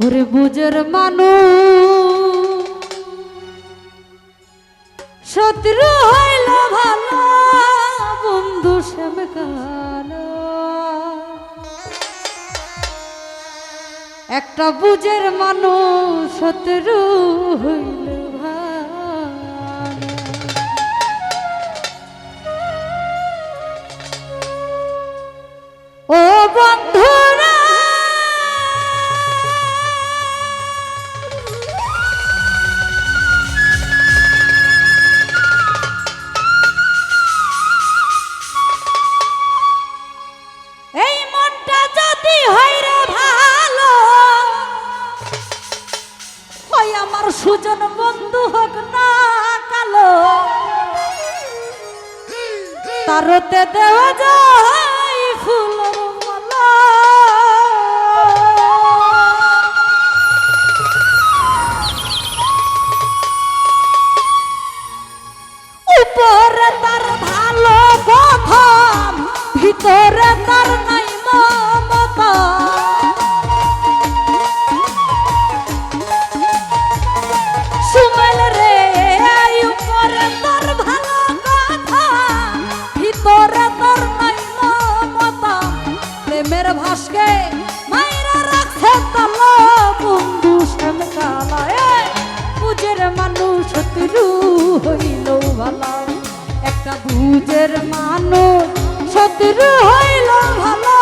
ওরে বুজর মানু শত্রু হইল ভালো বন্ধু একটা বুজের মানুষ শত্রু হইল তারতে দেওয়া যায় ফুলের মালা। উপরে তার ভালো কথা ভিতরে তার প্রেমের ভাসকে মাইরা রাখছে তালা বন্ধু শ্যাম কালা বুঝের মানুষ শত্রু হইল ভালা। একটা বুঝের মানুষ শত্রু হইল ভালো।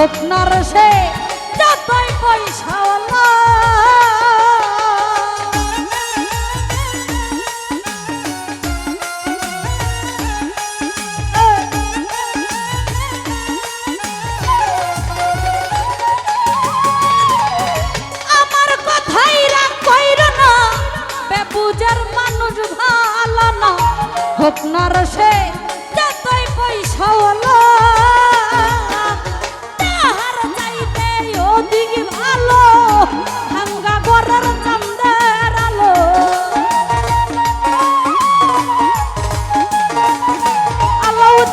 হোক না রে সে যতই পয়সাওয়ালা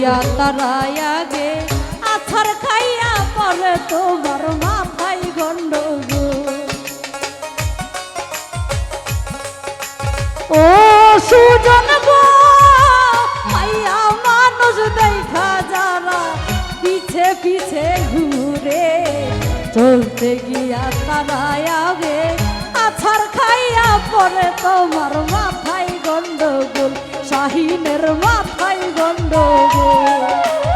চলতে গিয়া তারাই আগে আছার খাইয়া পরে তোমার মাথায় গন্ডগোল। ও সুজন গো, মাইয়া মানুষ দেখা যারা, পিছে পিছে ঘুরে চলতে গিয়া তারাই আগে আছার খাইয়া পরে তোমার মাথায় গন্ডগোল। শাহিনের মাথায় গন্ডগোল।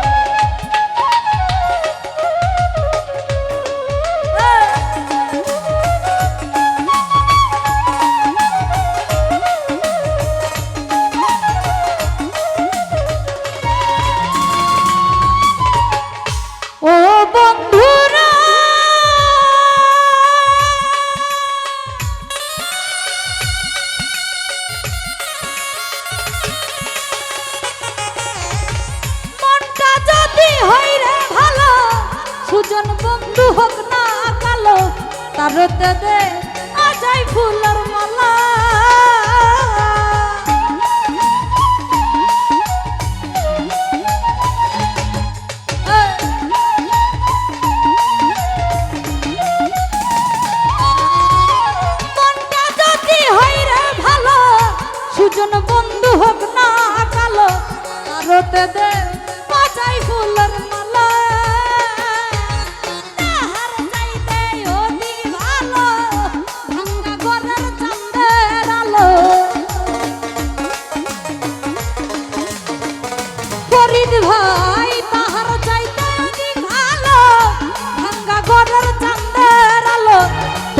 হোক না কালো, তারতে দে আজাই ফুলের মালা। সুজন বন্ধু হোক না কালো, তারতে দে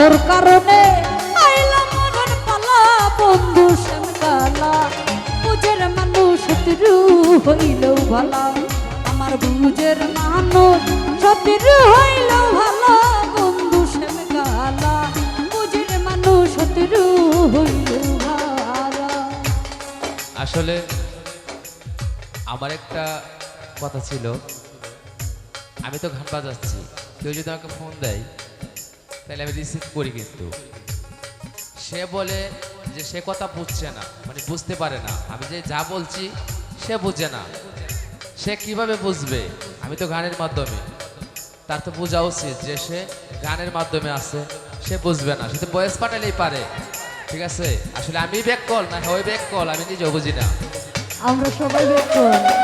তোর কারণে আইলাম মরণ পালা, বন্ধু শ্যামকালা বুঝের মানুষ শত্রু হইলেও ভালো। আমার বুঝের মানুষ শত্রু হইলেও ভালো, বন্ধু শ্যামকালা বুঝের মানুষ শত্রু হইলেও ভালো। আসলে আমার একটা কথা ছিল। আমি তো গান বাজাচ্ছি। কেউ যদি আমাকে ফোন দেয় তাহলে আমি রিসিভ করি কিন্তু। সে বলে যে সে কথা বুঝছে না মানে বুঝতে পারে না। আমি যে যা বলছি, সে বুঝে না। সে কীভাবে বুঝবে? আমি তো গানের মাধ্যমে। তার তো বোঝা উচিত যে সে গানের মাধ্যমে আছে, সে বুঝবে না। সে তো বয়স পাঠালেই পারে। ঠিক আছে? আসলে আমি ব্যাক কল না ওই ব্যাক কল আমি নিজেও বুঝি না। আমরা সবাই বের করি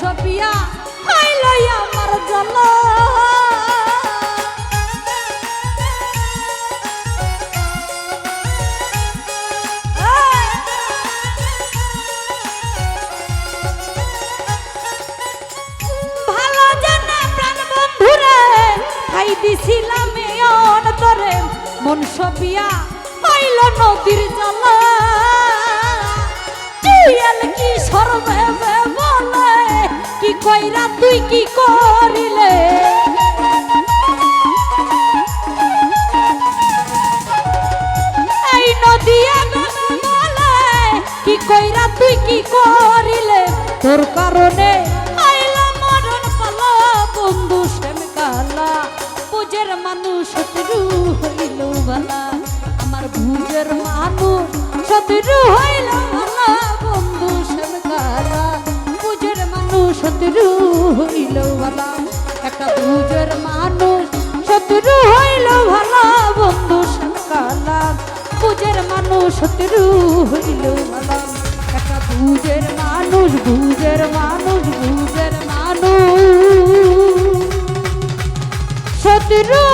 সপিয়া হইলই আমার খাই দিছিলাম অন্তরে। মন সপিয়া হইল নদীর জলা। কি সরবে কইরা তুই কি করিলে? দেশের মানুষ, শত্রু হইল ভালো বন্ধু সাকালা। বুঝের মানুষ, শত্রু হইল ভালো। একটা বুঝের মানুষ বুঝের মানুষ বুঝের মানুষ। শত্রু